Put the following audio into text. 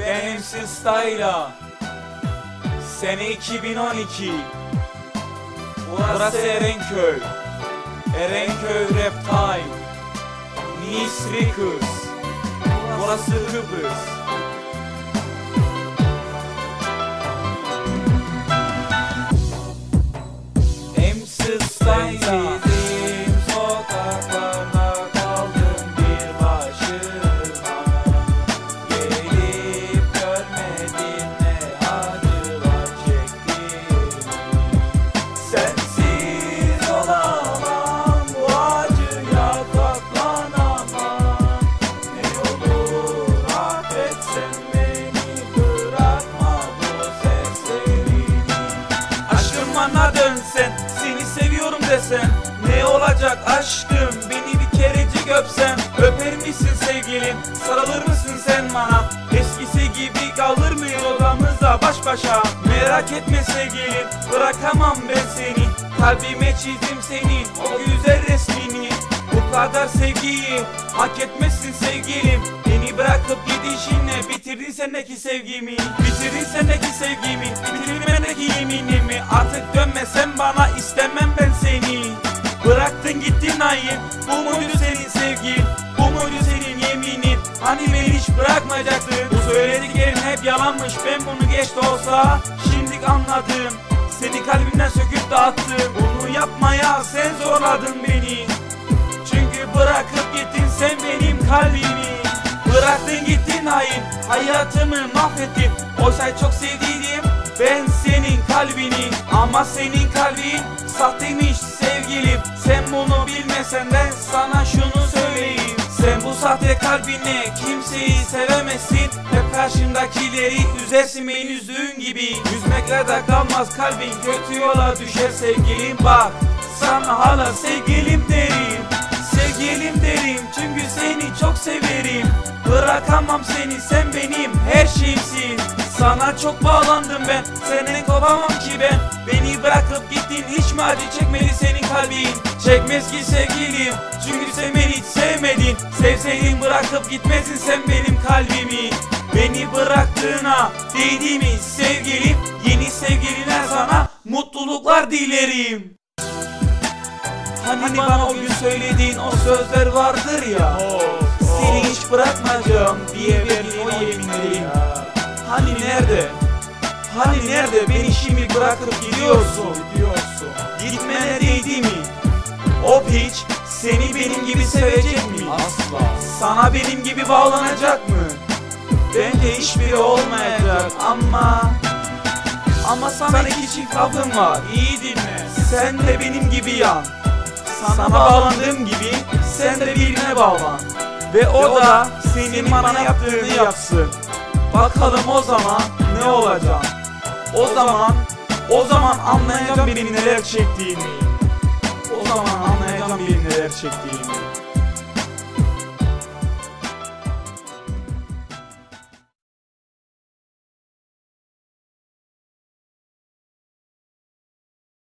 Ben MC Style'a Sene 2012 Burası Erenköy. Erenköy Rap Time Nice Records Burası Kıbrıs dönsen seni seviyorum desen Ne olacak aşkım? Beni bir kerecik öpsen Öper misin sevgilim? Sarılır mısın sen bana? Eskisi gibi kalır mı odamızda baş başa? Merak etme sevgilim bırakamam ben seni. Kalbime çizdim senin o güzel resmini. Bu kadar sevgiyi hak etmezsin sevgilim Bırakıp gidişinle bitirdin sendeki sevgimi. Bitirdin sendeki sevgimi Bitirdin bendeki yeminimi. Artık dönmesen bana istemem ben seni. Bıraktın gittin ayın Bu muydu senin sevgin? Bu muydu senin yeminin? Hani beni hiç bırakmayacaktın? Bu söylediklerin hep yalanmış Ben bunu geç de olsa Şimdi anladım. Seni kalbimden söküp dağıttım Bunu yapmaya sen zorladın beni. Çünkü bırakıp gittin sen benim kalbimi Bıraktın gittin hain Hayatımı mahvettin Oysa çok sevdiğim ben senin kalbini Ama senin kalbin sahteymiş sevgilim. Sen bunu bilmesen de sana şunu söyleyeyim. Sen bu sahte kalbine kimseyi sevemezsin. Hep karşındakileri üzersin beni üzdüğün gibi. Yüzmekle de kalmaz kalbin kötü yola düşer sevgilim. Bak sana hala sevgilim derim. Sevgilim derim çünkü seni çok severim Bırakamam seni sen benim her şeyimsin. Sana çok bağlandım ben seni kopamam ki ben. Beni bırakıp gittin hiç mi acı çekmedi senin kalbin? Çekmez ki sevgilim çünkü sen beni hiç sevmedin. Sevseydin bırakıp gitmezdin sen benim kalbimi. Beni bıraktığına değdi mi sevgilim. Yeni sevgiline sana mutluluklar dilerim. Hani bana o gün söylediğin o sözler vardır ya. Seni hiç bırakmayacağım diye verdiğin o yeminlerin Hani nerede? Hani nerede beni şimdi bırakıp gidiyorsun? Gidiyorsun. Gitmene değdi mi? O piç seni benim gibi sevecek mi? Asla. Sana benim gibi bağlanacak mı? Bence hiçbiri olmayacak ama Ama sana iki çift lafım var iyi dinle Sen de benim gibi yan Sana bağlandığım gibi sen de birine bağlan Ve o da senin bana yaptığını yapsın. Bakalım o zaman ne olacak? O zaman O zaman anlayacağım benim neler çektiğimi O zaman anlayacağım benim neler çektiğimi